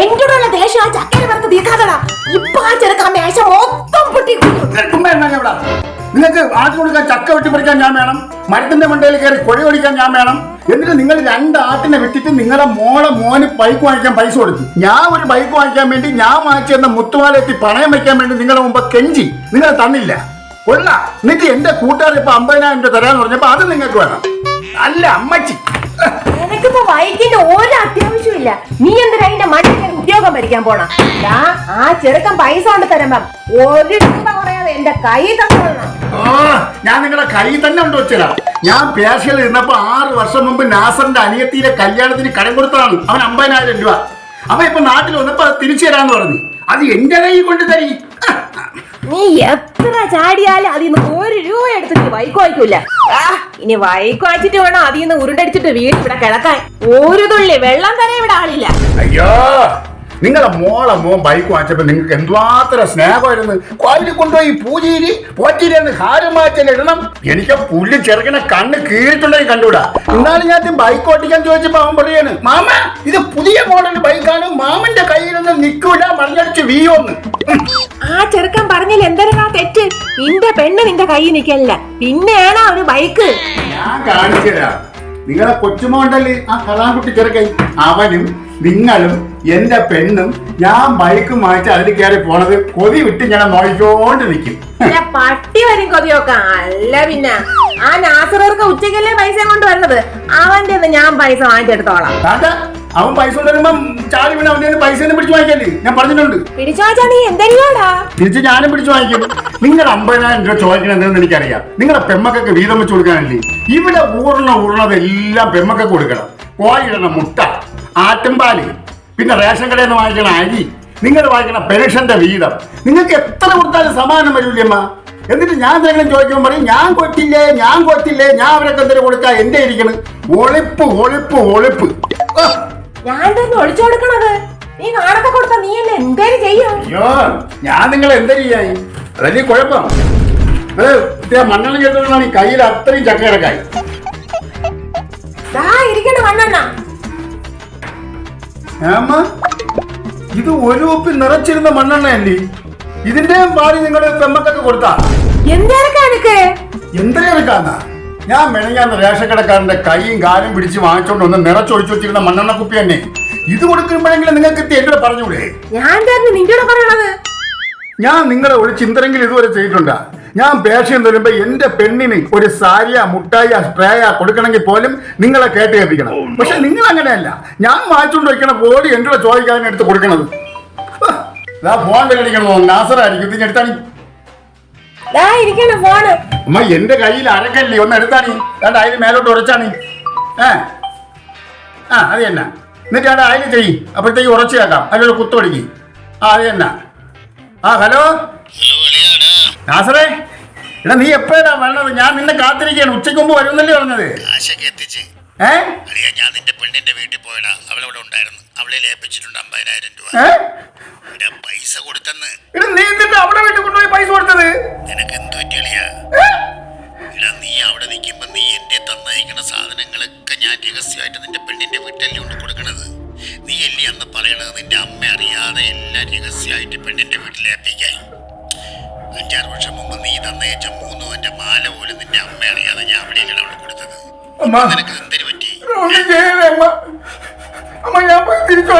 എന്നോടുള്ള ദേഷ്യം ആ ചക്കര വറുത്ത് തീർക്കാതടാ ഇപ്പൊ ആ ചെറുക്കാൻ മേശ മൊത്തം പൊട്ടി എന്നാ നിങ്ങൾക്ക് ആട്ടി കൊടുക്കാൻ ചക്ക വെട്ടിപ്പറിക്കാൻ ഞാൻ വേണം. മരത്തിന്റെ മണ്ടയിൽ കയറി കൊഴി ഒടിക്കാൻ ഞാൻ വേണം. എന്നിട്ട് നിങ്ങൾ രണ്ട് ആട്ടിനെ വിട്ടിട്ട് നിങ്ങളുടെ മോളെ മോന് ബൈക്ക് വാങ്ങിക്കാൻ പൈസ കൊടുത്തു. ഞാൻ ഒരു ബൈക്ക് വാങ്ങിക്കാൻ വേണ്ടി ഞാൻ വാങ്ങിച്ചു തന്ന മുത്തുമാലെത്തി പണയം വെക്കാൻ വേണ്ടി നിങ്ങളുടെ മുമ്പ് കെഞ്ചി. നിങ്ങൾ തന്നില്ല. കൊള്ള. എന്നിട്ട് എന്റെ കൂട്ടുകാർ ഇപ്പൊ അമ്പതിനായിരം രൂപ തരാന്ന് പറഞ്ഞപ്പോ അത് നിങ്ങക്ക് വേണം. അല്ല അമ്മച്ചി. എനിക്കിപ്പോ ബൈക്കിന്റെ ഒരു അത്യാവശ്യമില്ല നീ എന്തിനാ അതിന്റെ മണ്ണിൽ ഉദ്യോഗം ഭരിക്കാൻ പോണ? ആ ചെറുക്കൻ പൈസ കൊണ്ട് തരുമ്പം ഒരു രൂപ പറയാതെ എന്റെ കൈ തന്നോളണം ഞാൻ നിങ്ങളെ കൈ തന്നെ ഉണ്ട് വെച്ചതാ. ഞാൻ പേശയിൽ ഇരുന്നപ്പോ ആറ് വർഷം മുമ്പ് നാസറിന്റെ അനിയത്തിയിലെ കല്യാണത്തിന് കടം കൊടുത്തതാണ്. അവൻ അമ്പതിനായിരം രൂപ. അവൻ ഇപ്പൊ നാട്ടിൽ വന്നപ്പോ അത് തിരിച്ചു തരാന്ന് പറഞ്ഞു. അത് എന്റെ കൈ കൊണ്ട് തരി. നീ എത്ര ചാടിയാലും അതിൽ നിന്ന് ഒരു രൂപ എടുത്ത് നീ വൈക്ക് ഇനി വൈക്ക് വായിച്ചിട്ട് വേണം അതിൽ നിന്ന് ഉരുണ്ടടിച്ചിട്ട് വീട് ഇവിടെ കിടക്കാൻ? ഒരു തുള്ളി വെള്ളം തന്നെ ഇവിടെ ആളില്ല. അയ്യോ നിങ്ങളെ മോളെ മോൻ ബൈക്ക് വാങ്ങിച്ചപ്പോ നിങ്ങൾക്ക് എന്തുമാത്രം സ്നേഹമായിരുന്നു? കോവിൽ കൊണ്ടുപോയി പൂജീരി പോറ്റീരി എന്ന് ഹാരമാച്ചൽ ഇടണം. എനിക്ക് പുല്ല് ചെറുക്കനെ കണ്ണ് കീറിട്ടുണ്ടെങ്കിൽ കണ്ടുകൂടാ. എന്നാലും ഞാൻ ബൈക്ക് ഓട്ടിക്കാൻ ചോദിച്ചപ്പോ അവൻ പറയാണ് മാമ ഇത് പുതിയ മോഡൽ ബൈക്കാണ്. മാമന്റെ കയ്യിൽ നിന്ന് നിൽക്കൂല മറിഞ്ഞടിച്ച് വീയോന്ന് ആ ചെറുക്കൻ പറഞ്ഞാൽ എന്തരകാ തെറ്റ്? നിന്റെ പെണ്ണ് നിന്റെ കൈ നിക്കല്ല പിന്നെയാണോ ഒരു ബൈക്ക്? ഞാൻ നിങ്ങളെ കൊച്ചുമോണ്ടൽ ആ കലാകുട്ടി ചെറുക്കൻ? അവനും നിങ്ങളും എന്റെ പെണ്ണും ഞാൻ ബൈക്ക് മാറ്റി അതിൽ കയറി പോണത് കൊതി വിട്ട് ഞാൻ നോയിക്കോണ്ട് നിൽക്കും പട്ടി വരും കൊതിയൊക്കെ. അല്ല പിന്നെ. ആ നാസറർക്ക് ഉച്ചക്കല്ലേ പൈസ കൊണ്ട് വരുന്നത് അവന്റെ ഞാൻ പൈസ വാങ്ങിച്ചെടുത്തോളാം. അവൻ പൈസ കൊണ്ടുവരുമ്പം ചാടി വീണ് അവന്റെ പൈസ തന്നെ പിടിച്ചു വാങ്ങിക്കല്ലേ? ഞാൻ പറഞ്ഞിട്ടുണ്ട്. പിടിച്ചു നീ തിരിച്ച് ഞാനും പിടിച്ചു വാങ്ങിക്കും. നിങ്ങൾ അമ്പതിനായിരം രൂപ ചോദിക്കണം എന്തെന്ന് എനിക്കറിയാം. നിങ്ങളെ പെമ്മക്കൊക്കെ വീതം വെച്ച് കൊടുക്കാനല്ലേ? ഇവിടെ ഊർണ ഊർണതെല്ലാം പെമ്മക്കൊക്കെ കൊടുക്കണം. കോഴിയിടണ മുട്ട ആട്ടുംപാൽ പിന്നെ റേഷൻ കടയിൽ നിന്ന് വാങ്ങിക്കണ അരി നിങ്ങൾ വാങ്ങിക്കണ പെൻഷന്റെ വീതം. നിങ്ങൾക്ക് എത്ര കൊടുത്താലും സമാനം വരില്ലമ്മ എന്നിട്ട് ഞാൻ എന്തെങ്കിലും ചോദിക്കുമ്പോൾ പറയും ഞാൻ കൊറ്റില്ലേ ഞാൻ കൊറ്റില്ലേ ഞാൻ അവരൊക്കെ എന്തെങ്കിലും കൊടുക്കാൻ എന്റെ ഇരിക്കണം. ഒളിപ്പ് ഒളിപ്പ് ഒളിപ്പ്. ഞാൻ തന്നെ ഒളിച്ചു കൊടുക്കണത്? നീ കാണൊക്കെ കൊടുത്ത നീ എന്നെ എന്തേലും ചെയ്യും? അയ്യോ ഞാൻ നിങ്ങൾ എന്താ ചെയ്യായി അതല്ലേ കുഴപ്പം. ഇതേ മണ്ണെണ്ണ ചേർത്തോണ്ടാണ് ഈ കയ്യിൽ അത്രയും ദാ ഇരിക്കണ മണ്ണെണ്ണ. ഏമ്മ ഇത് ഒരു ഒപ്പിൽ നിറച്ചിരുന്ന മണ്ണെണ്ണയല്ലേ? ഇതിന്റെയും പാടി നിങ്ങൾ പെമ്മക്കൊക്കെ കൊടുത്താ. എന്തേരക്കാ എനിക്ക് എന്തിനെടുക്കാന്നാ ഞാൻ മെനഞ്ഞാന്ന് റേഷൻ കടക്കാരന്റെ കൈയും കാലും പിടിച്ച് വാങ്ങിച്ചോണ്ട് ഒന്ന് നിറച്ചൊഴിച്ചു വെച്ചിരുന്ന മണ്ണെണ്ണ കുപ്പി തന്നെ. ഇത് കൊടുക്കുമ്പോഴെങ്കിലും നിങ്ങൾക്ക് എത്തി എന്നോട് പറഞ്ഞൂടെ ഞാൻ പറയണത്. ഞാൻ നിങ്ങളെ ഒരു ചിന്തരെങ്കിലും ഇതുവരെ ചെയ്തിട്ടുണ്ടാ? ഞാൻ പേഷൻ തരുമ്പോ എന്റെ പെണ്ണിന് ഒരു സാരിയ മുട്ടായ സ്പ്രേയ കൊടുക്കണമെങ്കിൽ പോലും നിങ്ങളെ കേട്ട് കേൾപ്പിക്കണം പക്ഷെ നിങ്ങൾ അങ്ങനെയല്ല. ഞാൻ വാങ്ങിച്ചുകൊണ്ട് വെക്കണ പോലും എന്നോട് ചോദിക്കാൻ എടുത്ത് കൊടുക്കണത്. ഫോൺ വിലടിക്കണോ നാസറായിരിക്കും. ഇതിന് അമ്മ എന്റെ കയ്യിൽ അരക്കല്ലേ. ഒന്ന് എടുത്താണി രണ്ട് അതിന് മേലോട്ട് ഉറച്ചാണി ഏ? ആ അത് തന്നെ. എന്നിട്ട് അവിടെ അതിൽ ചെയ്യ്. അപ്പോഴത്തേക്ക് ഉറച്ചു കേൾക്കാം. അതിലൊരു കുത്തൊടുക്കി ആ അത് തന്നെ. ആ ഹലോ? നാസറേ എടാ നീ എപ്പോഴാ വരണത് ഞാൻ നിന്നെ കാത്തിരിക്കുകയാണ് ഉച്ചയ്ക്ക് മുമ്പ് വരുമെന്നല്ലേ പറഞ്ഞത്? ഏ? ഞാൻ നിന്റെ പെണ്ണിന്റെ വീട്ടിൽ പോയടാ. അവളവിടെ ഉണ്ടായിരുന്നു. അവളെ ലേപ്പിച്ചിട്ടുണ്ട് അമ്പതിനായിരം രൂപ. പൈസ കൊടുത്തെന്ന്. എടാ നീ എന്നിട്ട് അവിടെ വീട്ടിൽ കൊണ്ടുപോയി പൈസ രഹസ്യമായിട്ട് പെണ്ണിന്റെ വീട്ടിൽ ഏൽപ്പിക്കാൻ അഞ്ചാറ് വർഷം മുമ്പ് നീ തന്നയച്ച മൂന്നു എന്റെ മാല പോലും നിന്റെ അമ്മ അറിയാതെ ഞാൻ അവിടെ അവിടെ കൊടുത്തത്. അമ്മ. നിനക്ക് എന്തിനു പറ്റി? അമ്മ. ഞാൻ തിരിച്ചു